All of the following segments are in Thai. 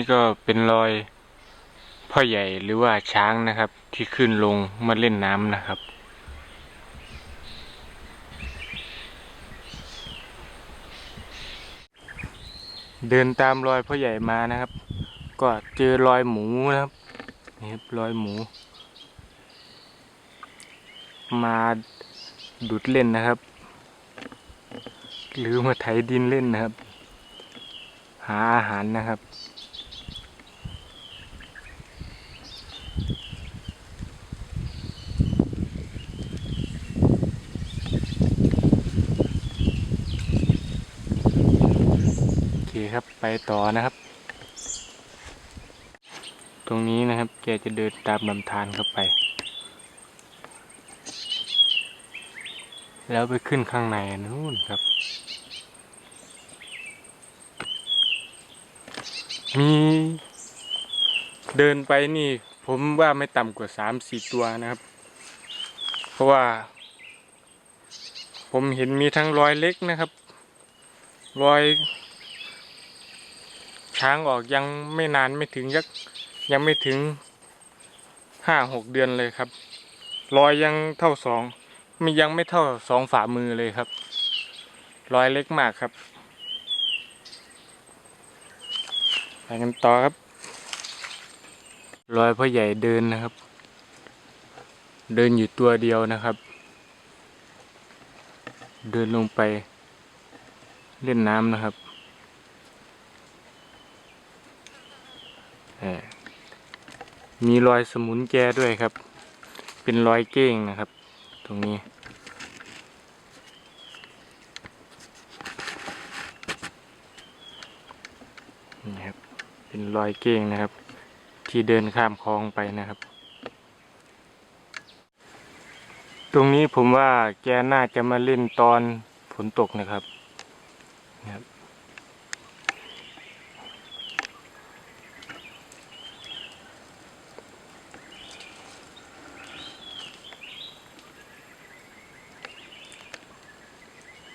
นี้ก็เป็นรอยพ่อใหญ่หรือว่าช้างนะครับ ที่ขึ้นลงมาเล่นน้ำนะครับ เดินตามรอยพ่อใหญ่มานะครับ ก็เจอรอยหมูนะครับนี่ครับรอยหมู มาดุดเล่นนะครับ หรือมาไถดินเล่นนะครับ หาอาหารนะครับ โอเคครับไปต่อนะครับ ตรงนี้นะครับแกจะเดินตามลำธารเข้าไป แล้วไปขึ้นข้างในนู่นครับมีเดินไปนี่ ผมว่าไม่ต่ำกว่าสามสี่ตัวนะครับ เพราะว่า ผมเห็นมีทั้งรอยเล็กนะครับ รอย ช้างออกยังไม่นานไม่ถึงยักยังไม่ถึงห้าหกเดือนเลยครับ รอยยังเท่าสองมียังไม่เท่าสองฝ่ามือเลยครับ รอยเล็กมากครับไปกันต่อครับ รอยพ่อใหญ่เดินนะครับ เดินอยู่ตัวเดียวนะครับ เดินลงไปเล่นน้ำนะครับมีรอยสมุนแกด้วยครับ เป็นรอยเก้งนะครับ ตรงนี้ นี่ครับ เป็นรอยเก้งนะครับ ที่เดินข้ามคลองไปนะครับ ตรงนี้ผมว่าแกน่าจะมาเล่นตอนฝนตกนะครับนะครับ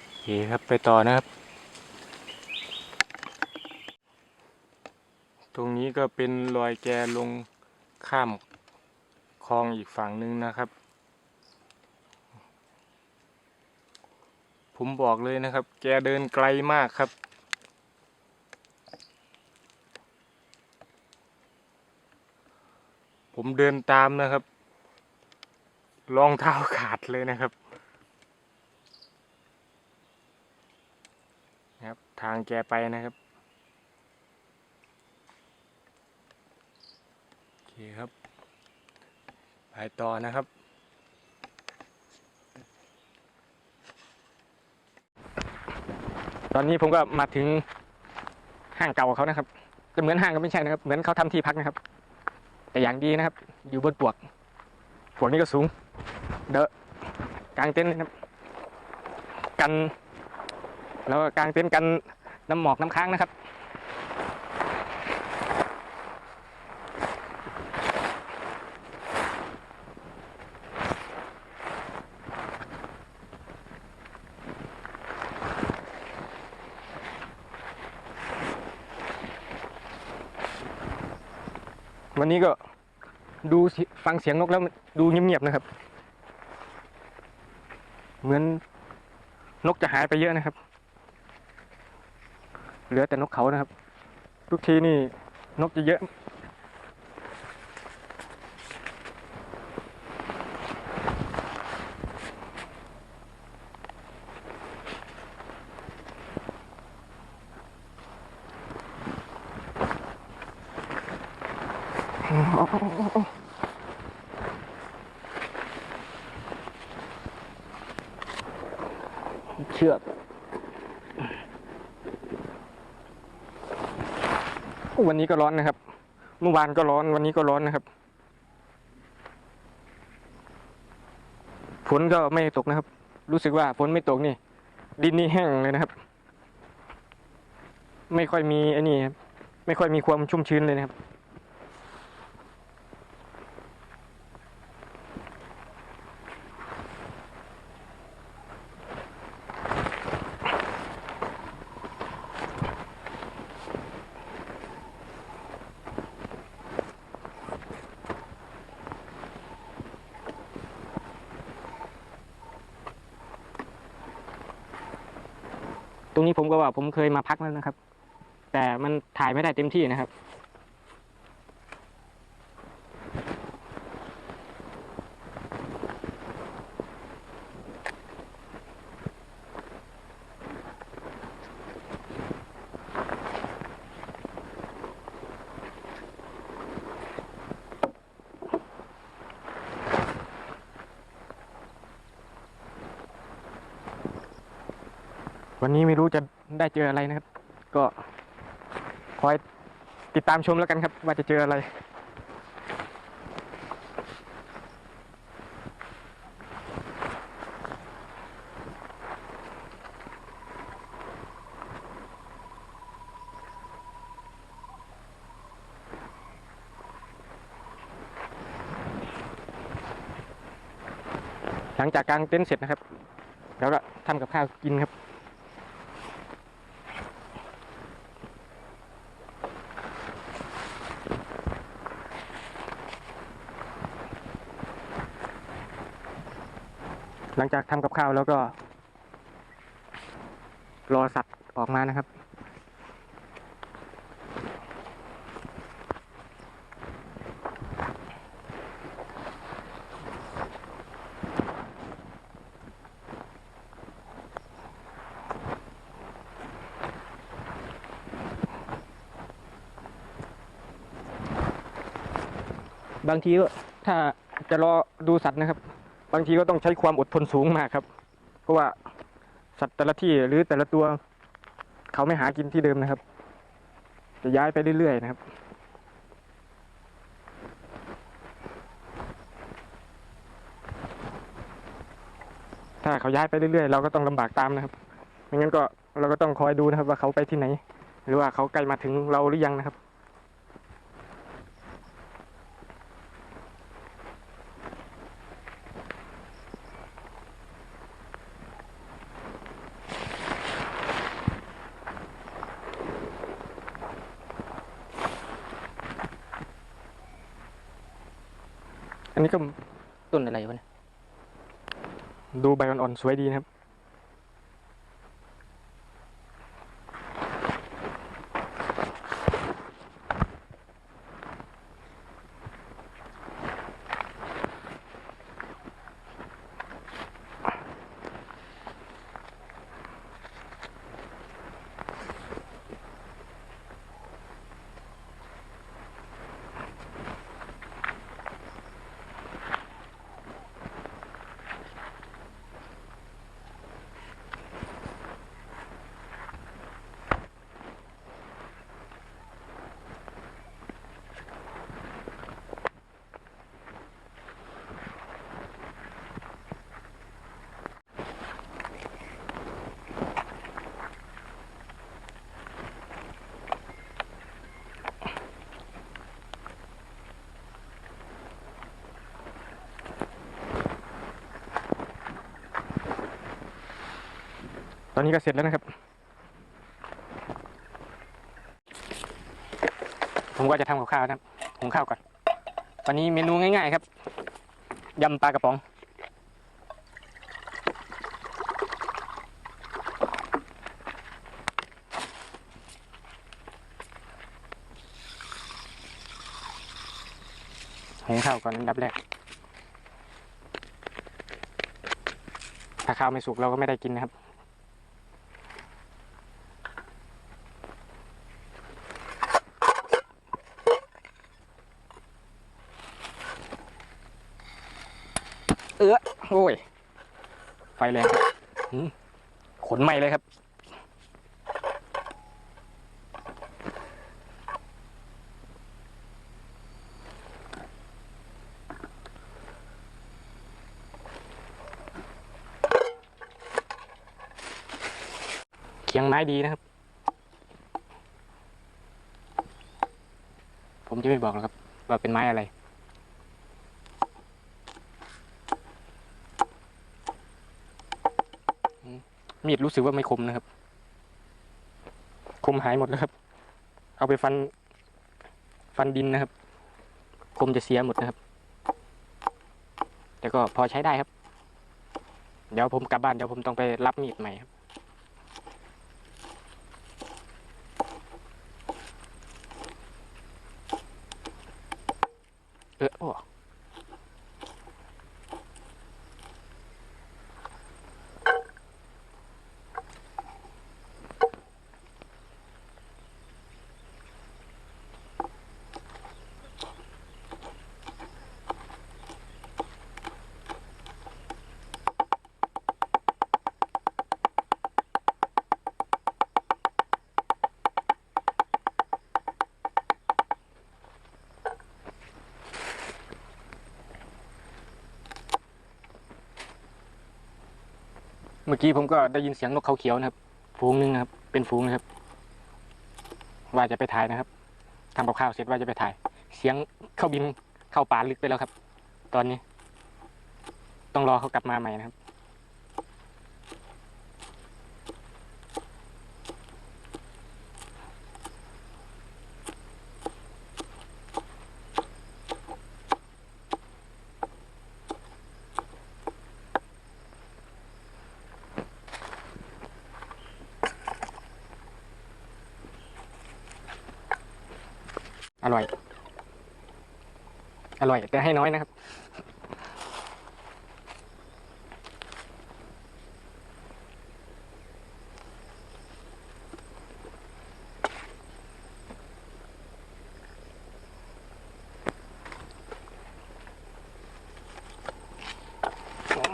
โอเคครับไปต่อนะครับ ตรงนี้ ก็เป็นรอยแกลงข้ามคลองอีกฝั่งหนึ่งนะครับ ผมบอกเลยนะครับ แกเดินไกลมากครับ ผมเดินตามนะครับรองเท้าขาดเลยนะครับนะครับ ทางแกไปนะครับ โอเคครับ ไปต่อนะครับ ตอนนี้ผมก็มาถึงห้างเก่าเขานะครับจะเหมือนห้างก็ไม่ใช่นะครับ เหมือนเขาทำที่พักนะครับ แต่อย่างดีนะครับ อยู่บนปวกปวกนี้ก็สูง เดอะกลางเต็นท์นะครับ กัน แล้วก็กลางเต็นท์กันน้ำหมอกน้ำค้างนะครับ วันนี้ก็ ดูฟังเสียงนกแล้วดูเงียบๆนะครับ เหมือนนกจะหายไปเยอะนะครับ เหลือแต่นกเขานะครับ ทุกทีนี่นกจะเยอะ เชือกวั นี้ก็ร้อนนะครับ เมื่อวานก็ร้อนวันนี้ก็ร้อนนะครับ ฝนก็ไม่ตกนะครับ รู้สึกว่าฝนไม่ตกนี่ ดินนี่แห้งเลยนะครับ ไม่ค่อยมีไอ้นี่ครับไม่ค่อยมีความชุ่มชื้นเลยนะครับ ผมเคยมาพักแล้วนะครับ แต่มันถ่ายไม่ได้เต็มที่นะครับ วันนี้ไม่รู้จะ ได้เจออะไรนะครับ ก็คอยติดตามชมแล้วกันครับ ว่าจะเจออะไร หลังจากกางเต็นท์เสร็จนะครับ แล้วก็ทำกับข้าวกินครับ หลังจากทำกับข้าวแล้วก็ รอสัตว์ออกมานะครับบางทีก็ถ้าจะรอดูสัตว์นะครับ บางทีก็ต้องใช้ความอดทนสูงมากครับ เพราะว่าสัตว์แต่ละที่หรือแต่ละตัวเขาไม่หากินที่เดิมนะครับ จะย้ายไปเรื่อยๆนะครับ ถ้าเขาย้ายไปเรื่อยๆ เราก็ต้องลำบากตามนะครับไม่งั้นก็เราก็ต้องคอยดูนะครับ ว่าเขาไปที่ไหน หรือว่าเขาใกล้มาถึงเราหรือยังนะครับ อันนี้ก็ต้นอะไรวะเนี่ย ดูใบอ่อนๆสวยดีนะครับ ตอนนี้ก็เสร็จแล้วนะครับ ผมก็จะทำกับข้าวนะครับหุงข้าวก่อน วันนี้เมนูง่ายๆครับยำปลากระป๋อง หุงข้าวก่อนอันดับแรก ถ้าข้าวไม่สุกเราก็ไม่ได้กินนะครับ เออโอ้ย ไฟแรงครับหืม ขนไหม้เลยครับ เคียงไม้ดีนะครับ ผมจะไม่บอกหรอกครับ ว่าเป็นไม้อะไร มีดรู้สึกว่าไม่คมนะครับ คมหายหมดแล้วครับ เอาไปฟัน ฟันดินนะครับ คมจะเสียหมดนะครับ แต่ก็พอใช้ได้ครับ เดี๋ยวผมกลับบ้านเดี๋ยวผมต้องไปรับมีดใหม่ครับเออโอ้ เมื่อกี้ผมก็ได้ยินเสียงนกเขาเขียวนะครับฝูงหนึ่งนะครับ เป็นฝูงนะครับ ว่าจะไปถ่ายนะครับทำกับข้าวเสร็จว่าจะไปถ่าย เสียงเข้าบินเข้าป่าลึกไปแล้วครับ ตอนนี้ ต้องรอเขากลับมาใหม่นะครับ ร่อยแต่ให้น้อยนะครับ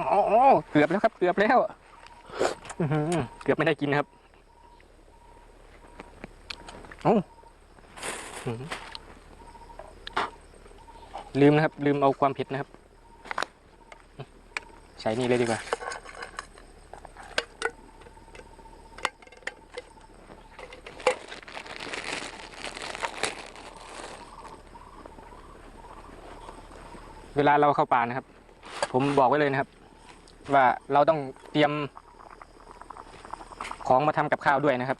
โอ้เกือบแล้วครับ เกือบแล้วเกือบไม่ได้กินครับเอ้ ลืมนะครับ ลืมเอาความเผ็ดนะครับ ใส่นี่เลยดีกว่า เวลาเราเข้าป่านะครับ ผมบอกไว้เลยนะครับ ว่าเราต้องเตรียมของมาทำกับข้าวด้วยนะครับ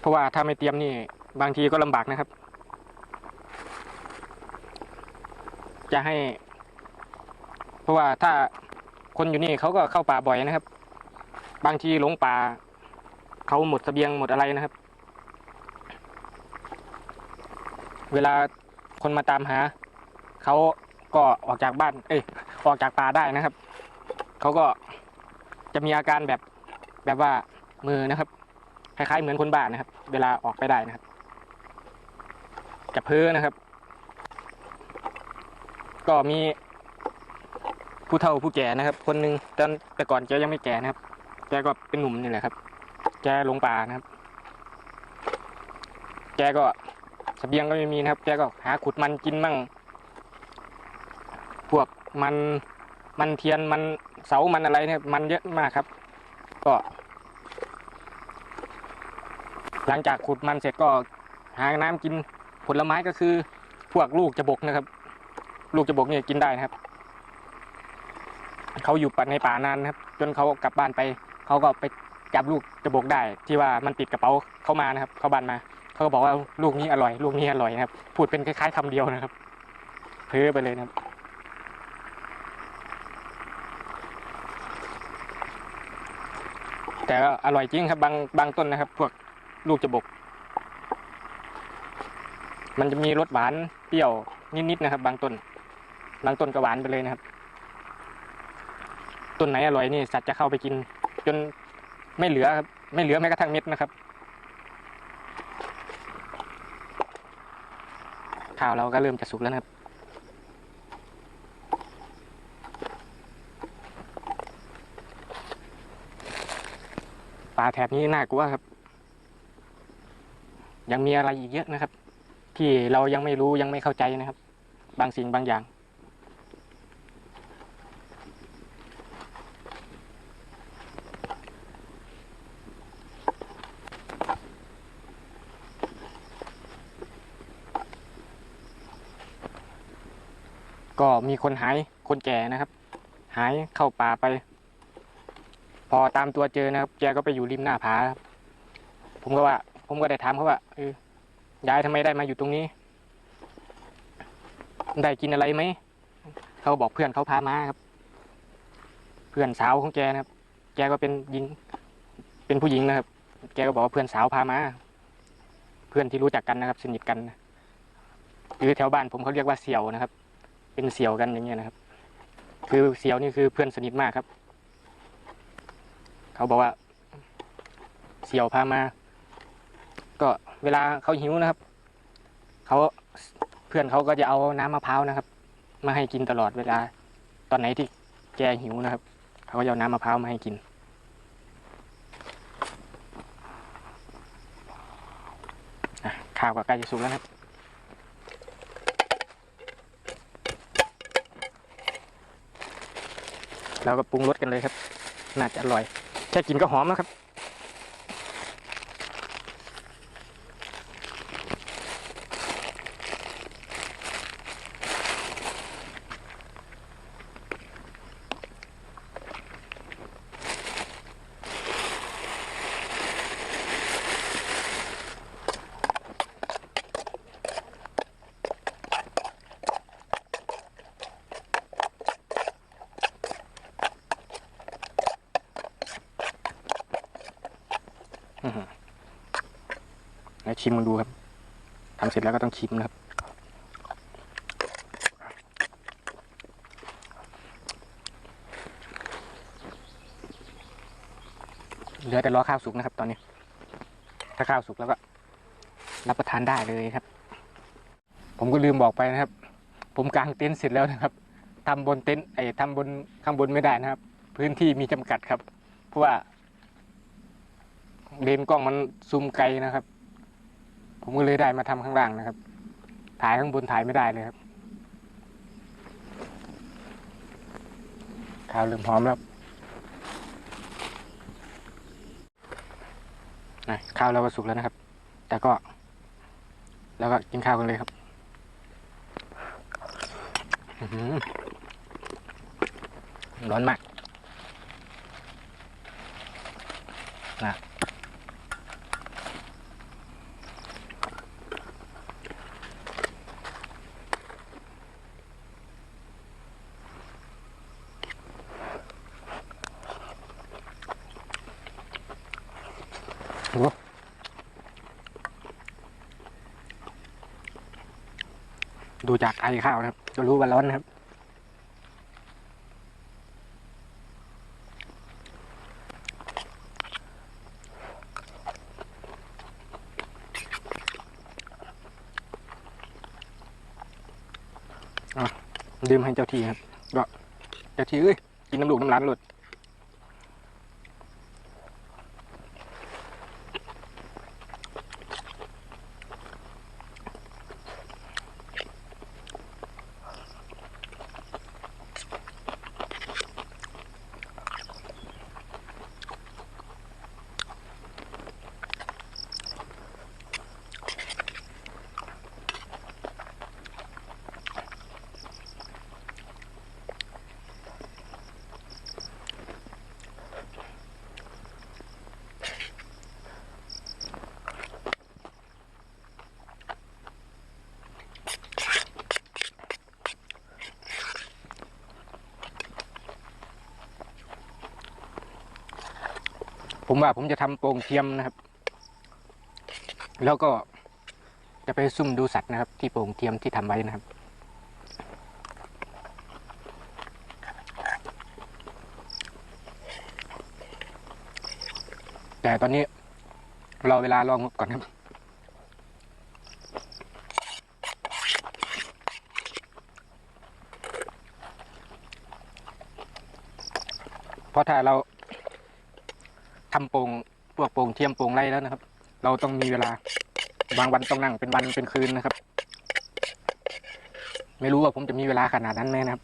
เพราะว่าถ้าไม่เตรียมนี่บางทีก็ลำบากนะครับ จะให้ เพราะว่าถ้าคนอยู่นี่เขาก็เข้าป่าบ่อยนะครับ บางทีหลงป่าเขาหมดเสบียงหมดอะไรนะครับ เวลาคนมาตามหาเขาก็ออกจากบ้าน เอ้ยออกจากป่าได้นะครับเขาก็จะมีอาการแบบแบบว่ามือนะครับคล้ายๆเหมือนคนบ้านะครับ เวลาออกไปได้นะครับจะเพ้อนะครับ ก็มีผู้เฒ่าผู้แก่นะครับ คนหนึ่งตอนแต่ก่อนแกยังไม่แก่นะครับแกก็เป็นหนุ่มนี่แหละครับ แกลงป่านะครับ แกก็เสบียงก็ไม่มีนะครับ แกก็หาขุดมันกินมั่ง พวกมันมันเทียนมันเสามันอะไรเนี่ยมันเยอะมากครับ ก็ หลังจากขุดมันเสร็จก็หาน้ำกินผลไม้ก็คือ พวกลูกจะบกนะครับ ลูกจะบกเนี่ยกินได้นะครับ เขาอยู่ป่าในป่านานนะครับ จนเขากลับบ้านไป เขาก็ไปจับลูกจะบกได้ ที่ว่ามันติดกระเป๋าเข้ามานะครับ เข้าบ้านมา เขาก็บอกว่าลูกนี้อร่อย ลูกนี้อร่อยนะครับ พูดเป็นคล้ายๆคำเดียวนะครับเพ้อไปเลยนะครับแต่ก็อร่อยจริงครับบางบางต้นนะครับ พวกลูกจะบก มันจะมีรสหวานเปรี้ยวนิดๆนะครับ บางต้น บางต้นก็หวานไปเลยนะครับ ต้นไหนอร่อยนี่สัตว์จะเข้าไปกิน จนไม่เหลือครับ ไม่เหลือแม้กระทั่งเม็ดนะครับข้าวเราก็เริ่มจะสุกแล้วนะครับ ป่าแถบนี้น่ากลัวครับ ยังมีอะไรอีกเยอะนะครับ ที่เรายังไม่รู้ยังไม่เข้าใจนะครับ บางสิ่งบางอย่าง ก็มีคนหายคนแก่นะครับ หายเข้าป่าไป พอตามตัวเจอนะครับ แกก็ไปอยู่ริมหน้าผาครับผมก็ว่า ผมก็ได้ถามเขาว่าเออยายทำไมได้มาอยู่ตรงนี้ ได้กินอะไรไหมเขาบอกเพื่อนเขาพามาครับ เพื่อนสาวของแกนะครับ แกก็เป็นหญิง เป็นผู้หญิงนะครับ แกก็บอกว่าเพื่อนสาวพามา เพื่อนที่รู้จักกันนะครับ สนิทกันหรือแถวบ้านผมเขาเรียกว่าเสี่ยวนะครับ เป็นเสี่ยวกันอย่างเงี้ยนะครับ คือเสี่ยวนี่คือเพื่อนสนิทมากครับ เขาบอกว่าเสี่ยวพามา ก็เวลาเขาหิวนะครับเขาเพื่อนเขาก็จะเอาน้ำมะพร้าวนะครับ มาให้กินตลอดเวลา ตอนไหนที่แกหิวนะครับ เขาก็จะเอาน้ำมะพร้าวมาให้กินอะข้าวก็ใกล้จะสุกแล้วครับ เราก็ปรุงรสกันเลยครับ น่าจะอร่อย แค่กินก็หอมแล้วครับ อื้อหือแล้วชิมกันดูครับ ทำ เสร็จแล้วก็ต้องชิมนะครับ เหลือแต่รอข้าวสุกนะครับ ตอนนี้ ถ้าข้าวสุกแล้วก็ รับประทานได้เลยครับ ผมก็ลืมบอกไปนะครับ ผมกางเต็นท์เสร็จแล้วนะครับทำบนเต็นท์ไอ้ทำบนข้างบนไม่ได้นะครับ พื้นที่มีจำกัดครับ เพราะว่าเลนกล้องมันซูมไกลนะครับ ผมก็เลยได้มาทำข้างล่างนะครับ ถ่ายข้างบนถ่ายไม่ได้เลยครับ ข้าวเริ่มหอมแล้วข้าวเราก็สุกแล้วนะครับ แต่ก็ แล้วก็กินข้าวกันเลยครับร้อนมากนะ โอ้ ดูจากไอข้าวนะครับจะรู้ว่าร้อนนะครับ ดื่มให้เจ้าที่ครับก็เจ้าที่เอ้ยกินน้ำลูกน้ำร้านหลุด ผมว่าผมจะทำโปรงเทียมนะครับ แล้วก็จะไปซุ่มดูสัตว์นะครับ ที่โปรงเทียมที่ทำไว้นะครับ แต่ตอนนี้รอเวลาลองก่อนครับเพราะถ้าเรา ทำโป่งพวกโป่งเทียมโป่งไรแล้วนะครับ เราต้องมีเวลาบางวันต้องนั่งเป็นวันเป็นคืนนะครับ ไม่รู้ว่าผมจะมีเวลาขนาดนั้นไหมนะครับ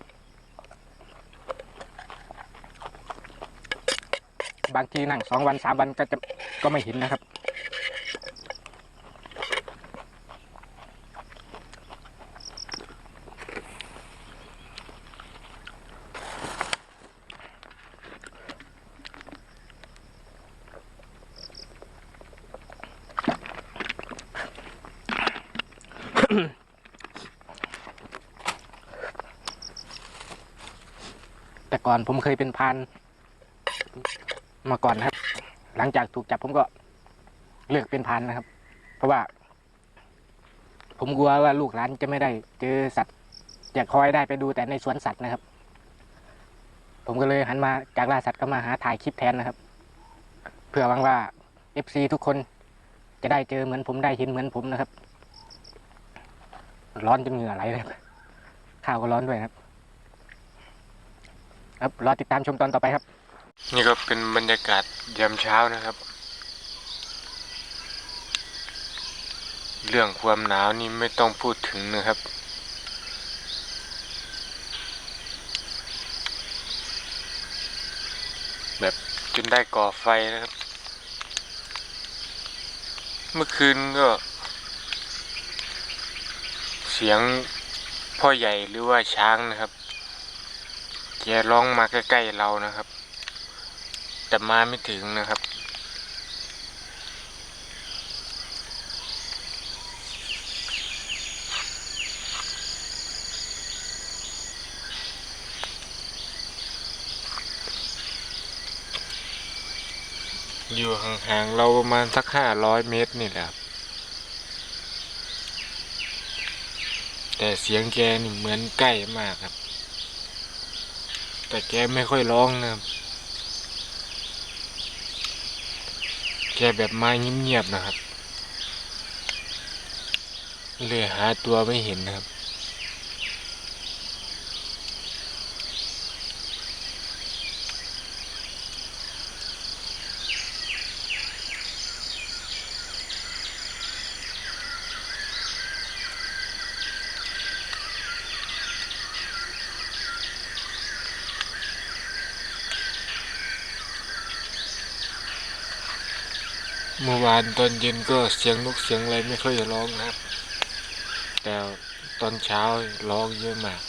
บางทีนั่งสองวันสามวันก็จะก็ไม่เห็นนะครับ ก่อนผมเคยเป็นพานมาก่อนนะครับ หลังจากถูกจับผมก็เลิกเป็นพรานนะครับ เพราะว่า ผมกลัวว่าลูกหลานจะไม่ได้ เจอสัตว์จะคอยได้ไปดูแต่ในสวนสัตว์นะครับ ผมก็เลยหันมาจากล่าสัตว์ก็มาหาถ่ายคลิปแทนนะครับเพื่อหวังว่า FC ทุกคนจะได้เจอเหมือนผมได้เห็นเหมือนผมนะครับ ร้อนจนเหงื่อไหลเลยครับข้าวก็ร้อนด้วยครับ ครับรอติดตามชมตอนต่อไปครับ นี่ก็เป็นบรรยากาศยามเช้านะครับ เรื่องความหนาวนี่ไม่ต้องพูดถึงนะครับ แบบจนได้ก่อไฟนะครับ เมื่อคืนก็ เสียงพ่อใหญ่หรือว่าช้างนะครับ แกร้องมาใกล้ๆเรานะครับ แต่มาไม่ถึงนะครับ อยู่ห่างๆเราประมาณสักห้าร้อยเมตรนี่แหละครับแต่เสียงแกนี่เหมือนใกล้มากครับ แต่แกไม่ค่อยร้องนะครับ แกแบบมาเงียบๆนะครับ เลยหาตัวไม่เห็นนะครับ เมื่อวานตอนเย็นก็เสียงนกเสียงอะไรไม่ค่อยจะร้องนะครับ แต่ตอนเช้าร้องเยอะมาก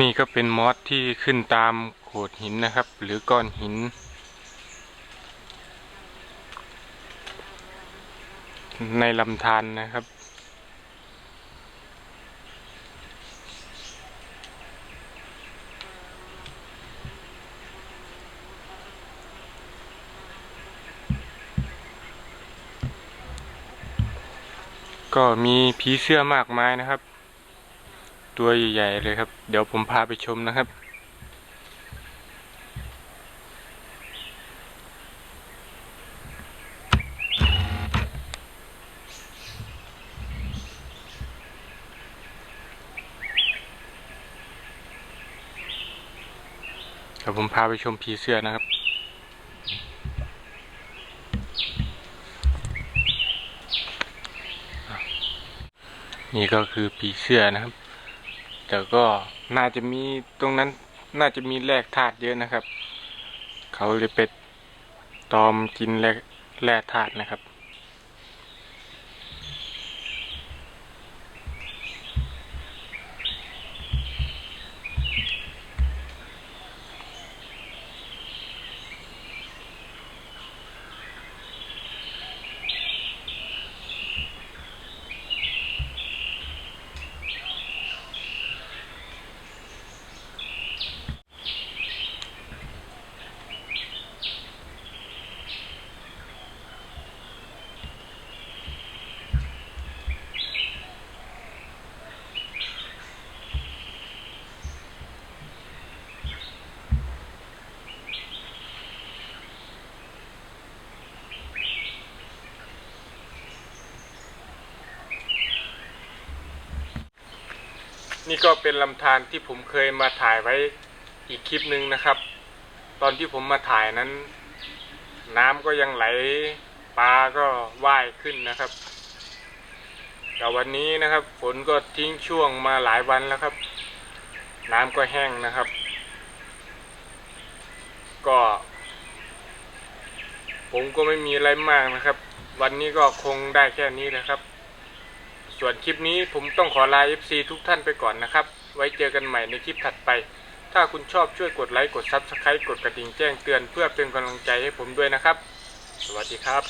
นี่ก็เป็นมอสที่ขึ้นตามโขดหินนะครับ หรือก้อนหิน ในลำธารนนะครับก็มีผีเสื้อมากมายนะครับ ตัวใหญ่ๆเลยครับ เดี๋ยวผมพาไปชมนะครับ เดี๋ยวผมพาไปชมผีเสื้อนะครับนี่ก็คือผีเสื้อนะครับ แต่ก็น่าจะมีตรงนั้นน่าจะมีแร่ธาตุเยอะนะครับ เขาเลยไปตอมกินแร่แร่ธาตุนะครับ นี่ก็เป็นลำธารที่ผมเคยมาถ่ายไว้อีกคลิปหนึ่งนะครับ ตอนที่ผมมาถ่ายนั้น น้ำก็ยังไหลปลาก็ว่ายขึ้นนะครับ แต่วันนี้นะครับฝนก็ทิ้งช่วงมาหลายวันแล้วครับ น้ำก็แห้งนะครับ ก็ ผมก็ไม่มีอะไรมากนะครับ วันนี้ก็คงได้แค่นี้นะครับ ส่วนคลิปนี้ผมต้องขอลา FC ทุกท่านไปก่อนนะครับ ไว้เจอกันใหม่ในคลิปถัดไป ถ้าคุณชอบช่วยกดไลค์กด Subscribe กดกระดิ่งแจ้งเตือนเพื่อเป็นกำลังใจให้ผมด้วยนะครับ สวัสดีครับ